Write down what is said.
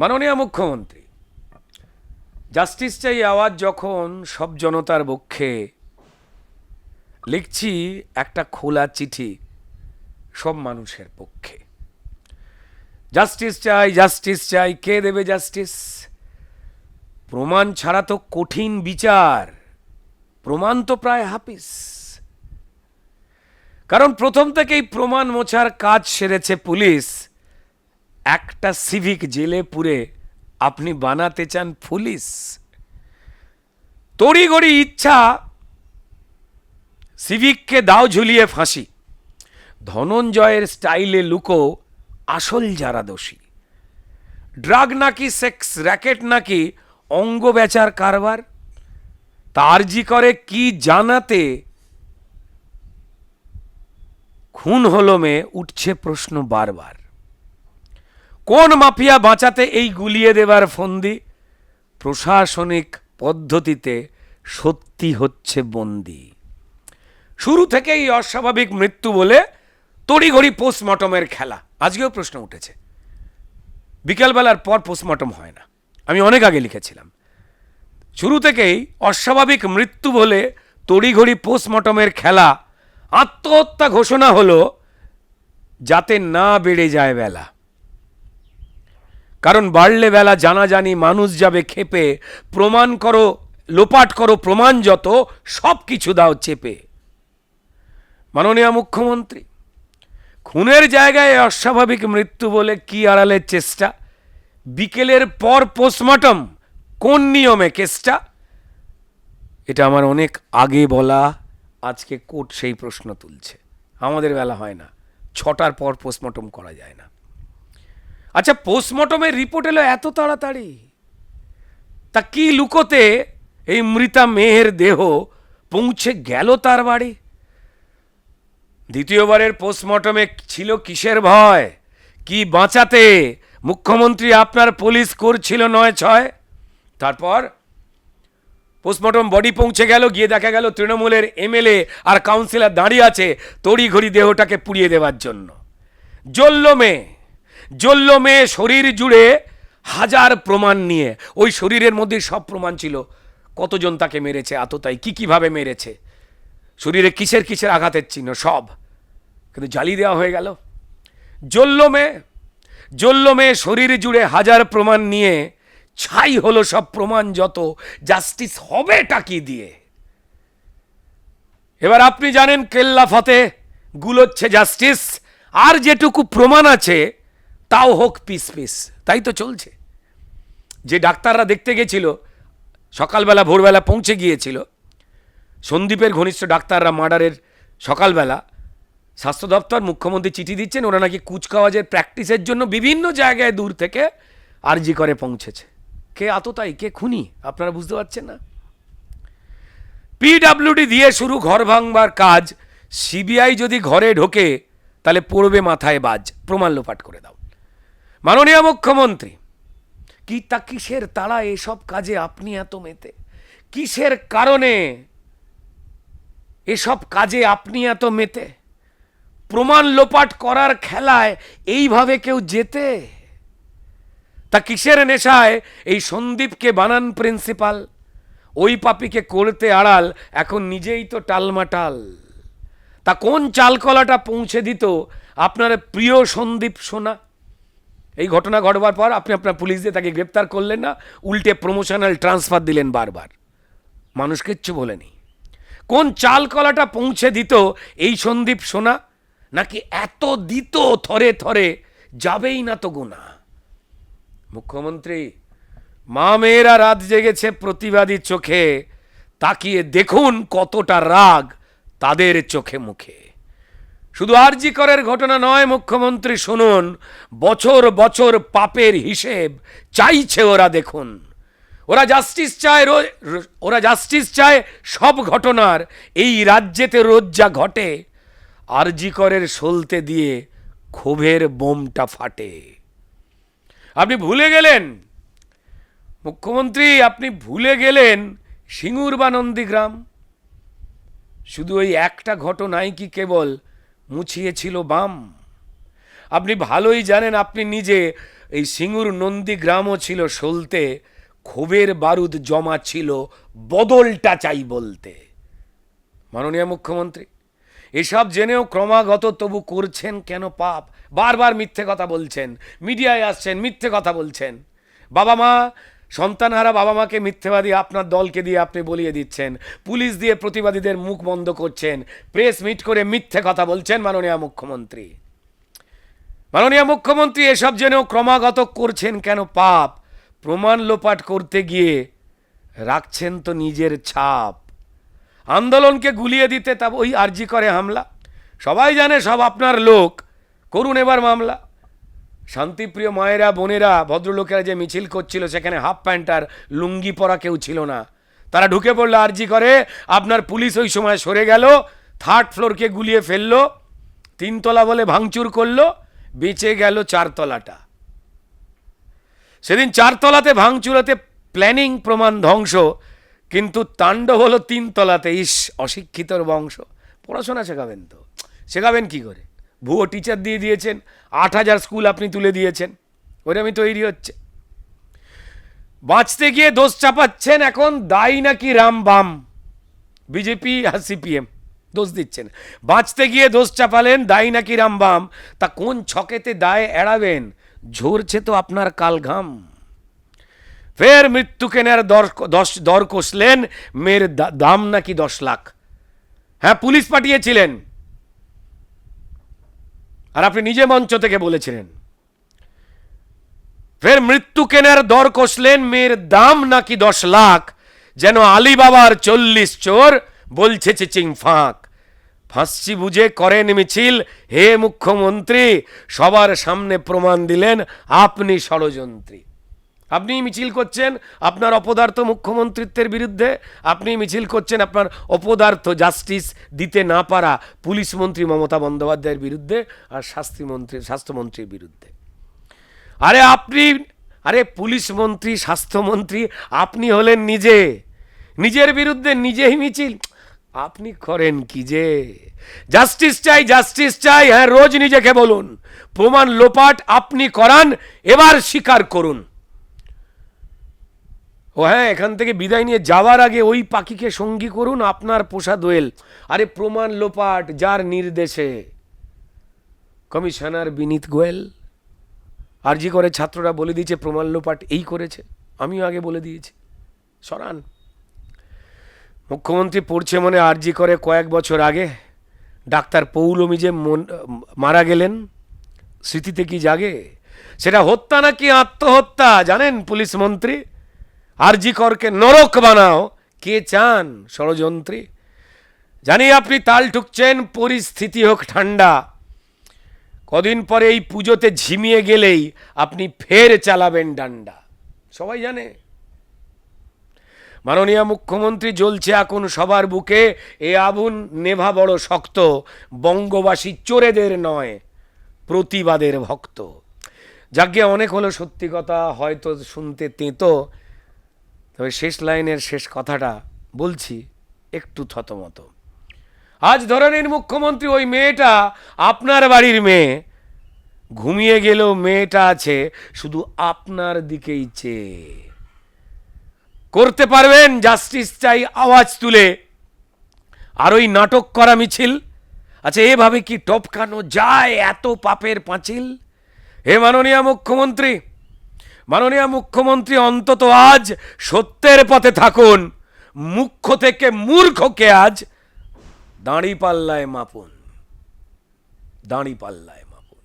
মাননীয় মুখ্যমন্ত্রী জাস্টিস চাই আওয়াজ যখন সব জনতার পক্ষে লিখছি, একটা খোলা চিঠি সব মানুষের পক্ষে। জাস্টিস চাই জাস্টিস চাই, কে দেবে জাস্টিস? প্রমাণ ছাড়া তো কঠিন বিচার, প্রমাণ তো প্রায় হাপিস কারণ প্রথম থেকেই প্রমাণ মোছার কাজ সেরেছে পুলিশ একটা সিভিক জেলে পুরে আপনি বানাতে চান পুলিশ? তড়িগড়ি ইচ্ছা সিভিককে দাও ঝুলিয়ে ফাঁসি। ধনঞ্জয়ের স্টাইলে লুকো আসল যারা দোষী। ড্রাগ নাকি সেক্স, র্যাকেট নাকি অঙ্গ বেচার কারবার? তার জি করে কি জানাতে? খুন হলো মেয়ে, উঠছে প্রশ্ন বারবার। কোন মাফিয়া বাঁচাতে এই গুলিয়ে দেবার ফন্দি? প্রশাসনিক পদ্ধতিতে সত্যি হচ্ছে বন্দি। শুরু থেকেই অস্বাভাবিক মৃত্যু বলে তড়িঘড়ি পোস্টমর্টমের খেলা। আজকেও প্রশ্ন উঠেছে। বিকেলবেলার পর পোস্টমর্টম হয় না। আমি অনেক আগে লিখেছিলাম। শুরু থেকেই অস্বাভাবিক মৃত্যু বলে তড়িঘড়ি পোস্টমর্টমের খেলা আত্মহত্যা ঘোষণা হলো, যাতে না বেড়ে যায় বেলা। কারণ বাড়লে বেলা জানাজানি, মানুষ যাবে খেপে, প্রমাণ করো, লোপাট করো, প্রমাণ যত সব কিছু দাও চেপে। মাননীয় মুখ্যমন্ত্রী, খুনের জায়গায় অস্বাভাবিক মৃত্যু বলে কি আড়ালের চেষ্টা? বিকেলের পর পোস্টমর্টম, কোন নিয়মে কেসটা? এটা আমার অনেক আগে বলা, আজকে কোর্ট সেই প্রশ্ন তুলছে। আমাদের বেলা হয় না, ছটার পর পোস্টমর্টম করা যায় না। আচ্ছা পোস্টমর্টমের রিপোর্ট এলো এত তাড়াতাড়ি? তা কি লুকোতে এই মৃতা মেয়ের দেহ পৌঁছে গেল তার বাড়ি? দ্বিতীয়বারের পোস্টমর্টমে ছিল কিসের ভয়? কি বাঁচাতে মুখ্যমন্ত্রী আপনার পুলিশ করছিল নয় ছয়? তারপর পোস্টমর্টম বডি পৌঁছে গেল, গিয়ে দেখা গেল তৃণমূলের এমএলএ আর কাউন্সিলর দাঁড়িয়ে আছে তড়িঘড়ি দেহটাকে পুড়িয়ে দেওয়ার জন্য। জ্বলল মেয়ে জ্বলল মেয়ে শরীর জুড়ে হাজার প্রমাণ নিয়ে। ওই শরীরের মধ্যে সব প্রমাণ ছিল। কতজন তাকে মেরেছে আততাই কি কীভাবে মেরেছে? শরীরে কিসের কিসের আঘাতের চিহ্ন? সব। কিন্তু জ্বালিয়ে দেওয়া হয়ে গেল। জ্বলল মেয়ে। জ্বলল মেয়ে শরীর জুড়ে হাজার প্রমাণ নিয়ে। ছাই হলো সব প্রমাণ যত। জাস্টিস হবেটা কি দিয়ে? এবার আপনি জানেন কেল্লা ফতে গুলোচ্ছে জাস্টিস। আর যেটুকু প্রমাণ আছে তাও হোক পিস পিস, তাই তো চলছে। যে ডাক্তাররা দেখতে গেছিল, সকালবেলা, ভোরবেলা পৌঁছে গিয়েছিল, সন্দীপের ঘনিষ্ঠ ডাক্তাররা মার্ডারের সকালবেলা, স্বাস্থ্য দপ্তর, মুখ্যমন্ত্রী চিঠি দিচ্ছেন, ওরা নাকি কুচকাওয়াজের প্র্যাকটিসের জন্য বিভিন্ন জায়গায় দূর থেকে আরজি করে পৌঁছেছে। কে আততাই কে খুনি, আপনারা বুঝতে পারছেন না? পিডাব্লিউডি দিয়ে শুরু ঘর ভাঙবার কাজ সিবিআই যদি ঘরে ঢোকে, তাহলে পড়বে মাথায় বাজ, প্রমাণ লোপাট করে দাও। মাননীয় মুখ্যমন্ত্রী, কি তা কিসের তাড়া এসব কাজে আপনি এত মেতে? কিসের কারণে এসব কাজে আপনি এত মেতে? প্রমাণ লোপাট করার খেলায় এইভাবে কেউ যেতে তা কিসের নেশায় এই সন্দীপকে বানান প্রিন্সিপাল? ওই পাপিকে করতে আড়াল, এখন নিজেই তো টালমাটাল। তা কোন চালকলাটা পৌঁছে দিত আপনার প্রিয় সন্দীপ সোনা? এই ঘটনা ঘটবার পর আপনি আপনার পুলিশ দিয়ে তাকে গ্রেপ্তার করলেন না, উল্টে প্রমোশনাল ট্রান্সফার দিলেন বারবার। মানুষ কিচ্ছু বলেনি। কোন চাল কলাটা পৌঁছে দিত এই সন্দীপ সোনা? নাকি এত দিত থরে থরে যাবেই না তো গোনা মুখ্যমন্ত্রী, মা মেয়েরা রাত জেগেছে প্রতিবাদী চোখে, তাকিয়ে দেখুন কতটা রাগ তাদের চোখে মুখে। শুধু আরজি করের ঘটনা নয়, মুখ্যমন্ত্রী শুনুন, বছর বছর পাপের হিসেব চাইছে ওরা দেখুন। ওরা জাস্টিস চায় ওরা জাস্টিস চায় সব ঘটনার, এই রাজ্যেতে রোজ যা ঘটে, আরজি করের সলতে দিয়ে ক্ষোভের বোমটা ফাটে। আপনি ভুলে গেলেন, মুখ্যমন্ত্রী, আপনি ভুলে গেলেন সিঙ্গুর বা নন্দীগ্রাম শুধু ওই একটা ঘটনাই কি কেবল মুছিয়েছিল বাম। আপনি ভালোই জানেন, আপনি নিজে এই সিঙ্গুর নন্দী গ্রামও ছিল সলতে, ক্ষোভের বারুদ জমা ছিল বদলটা চাই বলতে। মাননীয় মুখ্যমন্ত্রী, এসব জেনেও ক্রমাগত তবু করছেন কেন পাপ? বারবার মিথ্যে কথা বলছেন, মিডিয়ায় আসছেন, মিথ্যে কথা বলছেন। বাবা মা সন্তানহারা বাবা মাকে মিথ্যেবাদী আপনার দলকে দিয়ে আপনি বলিয়ে দিচ্ছেন, পুলিশ দিয়ে প্রতিবাদীদের মুখ বন্ধ করছেন, প্রেস মিট করে মিথ্যে কথা বলছেন মাননীয় মুখ্যমন্ত্রী। মাননীয় মুখ্যমন্ত্রী, এসব জেনেও ক্রমাগত করছেন কেন পাপ? প্রমাণ লোপাট করতে গিয়ে রাখছেন তো নিজের ছাপ। আন্দোলনকে গুলিয়ে দিতে তা ওই আর্জি করে হামলা। সবাই জানে সব আপনার লোক, করুন এবার মামলা। শান্তিপ্রিয় মায়েরা, বোনেরা, ভদ্রলোকেরা যে মিছিল করছিল, সেখানে হাফ প্যান্ট আর লুঙ্গি পরা কেউ ছিল না। তারা ঢুকে পড়ল, আর্জি করে, আপনার পুলিশ ওই সময় সরে গেল, থার্ড ফ্লোরকে গুলিয়ে ফেলল, তিনতলা বলে ভাঙচুর করল, বেঁচে গেল চারতলাটা। সেদিন চারতলাতে ভাঙচুরাতে প্ল্যানিং প্রমাণ ধ্বংস, কিন্তু তাণ্ডব হলো তিনতলাতে, ইস, অশিক্ষিতর বংশ। পড়াশোনা শেখাবেন তো। শেখাবেন কি করে? ভুয়ো টিচার দিয়ে দিয়েছেন, আট হাজার স্কুল আপনি তুলে দিয়েছেন। ওরমই তৈরি হচ্ছে। বাঁচতে গিয়ে দোষ চাপাচ্ছেন এখন দায়ী নাকি রাম বাম? বিজেপি আর সিপিএম দোষ দিচ্ছেন। বাঁচতে গিয়ে দোষ চাপালেন দায়ী নাকি রাম বাম? তা কোন ছকেতে দায় এড়াবেন? ঝরছে তো আপনার কালঘাম। ফের মৃত্যু কেনার দর দশ, দর কষলেন, মেয়ের দাম নাকি দশ লাখ? হ্যাঁ পুলিশ পাঠিয়েছিলেন। আর আপনি নিজে মঞ্চ থেকে বলেছিলেন, ফের মৃত্যু কেনার দর কষলেন মেয়ের দাম নাকি দশ লাখ, যেন আলিবাবার চল্লিশ চোর বলছে চিচিং ফাঁক। ফাঁসছি বুঝে করেন মিছিল, হে মুখ্যমন্ত্রী, সবার সামনে প্রমাণ দিলেন আপনি ষড়যন্ত্রী। আপনি মিছিল করছেন আপনার অপদার্থ মুখ্যমন্ত্রিত্বের বিরুদ্ধে, আপনি মিছিল করছেন আপনার অপদার্থ জাস্টিস দিতে না পারা পুলিশ মন্ত্রী মমতা বন্দ্যোপাধ্যায়ের বিরুদ্ধে আর স্বাস্থ্যমন্ত্রী স্বাস্থ্যমন্ত্রীর বিরুদ্ধে। আরে আপনি, আরে পুলিশ মন্ত্রী, স্বাস্থ্যমন্ত্রী, আপনি হলেন নিজে। নিজের বিরুদ্ধে নিজেই মিছিল। আপনি করেন কি যে? জাস্টিস চাই জাস্টিস চাই হ্যাঁ রোজ নিজেকে বলুন। প্রমাণ লোপাট আপনি করান, এবার স্বীকার করুন। ও হ্যাঁ এখান থেকে বিদায় নিয়ে যাওয়ার আগে ওই পাখিকে সঙ্গী করুন আপনার পোষা দোয়েল আরে প্রমাণ লোপাট, যার নির্দেশে। কমিশনার বিনীত গোয়েল। আরজি করে ছাত্ররা বলে দিয়েছে, প্রমাণ লোপাট এই করেছে। আমিও আগে বলে দিয়েছি। সরান। মুখ্যমন্ত্রী পড়ছে মনে আরজি করে কয়েক বছর আগে। ডাক্তার পৌলমি যে মারা গেলেন, স্মৃতিতে কি জাগে? সেটা হত্যা নাকি আত্মহত্যা? জানেন পুলিশ মন্ত্রী? আরজি করকে নরক বানাও। কে চান ষড়যন্ত্রী? জানি আপনি তাল ঠুকছেন পরিস্থিতি হোক ঠান্ডা। কদিন পরে এই পুজোতে ঝিমিয়ে গেলেই আপনি ফের চালাবেন ডান্ডা। সবাই জানে? মাননীয় মুখ্যমন্ত্রী জ্বলছে এখন সবার বুকে, এ আগুন নেভা বড় শক্ত, বঙ্গবাসী চোরেদের নয়, প্রতিবাদের ভক্ত। যাজ্ঞে অনেক হলো সত্যি কথা, হয়তো শুনতে তেতো তবে শেষ লাইনের শেষ কথাটা বলছি একটু থতমত। আজ ধরে নিন মুখ্যমন্ত্রী ওই মেয়েটা, আপনার বাড়ির মেয়ে, ঘুমিয়ে গেলেও মেয়েটা আছে, শুধু আপনার দিকেই চেয়ে। করতে পারবেন, জাস্টিস চাই আওয়াজ তুলে। আর ওই নাটক করা মিছিল আচ্ছা এভাবে কি টপকানো যায় এত পাপের পাঁচিল? হে মাননীয় মুখ্যমন্ত্রী মাননীয় মুখ্যমন্ত্রী, অন্তত আজ সত্যের পথে থাকুন। মুখ্য থেকে মূর্খকে আজ দাঁড়ি পাল্লায় মাপুন। দাঁড়ি পাল্লায়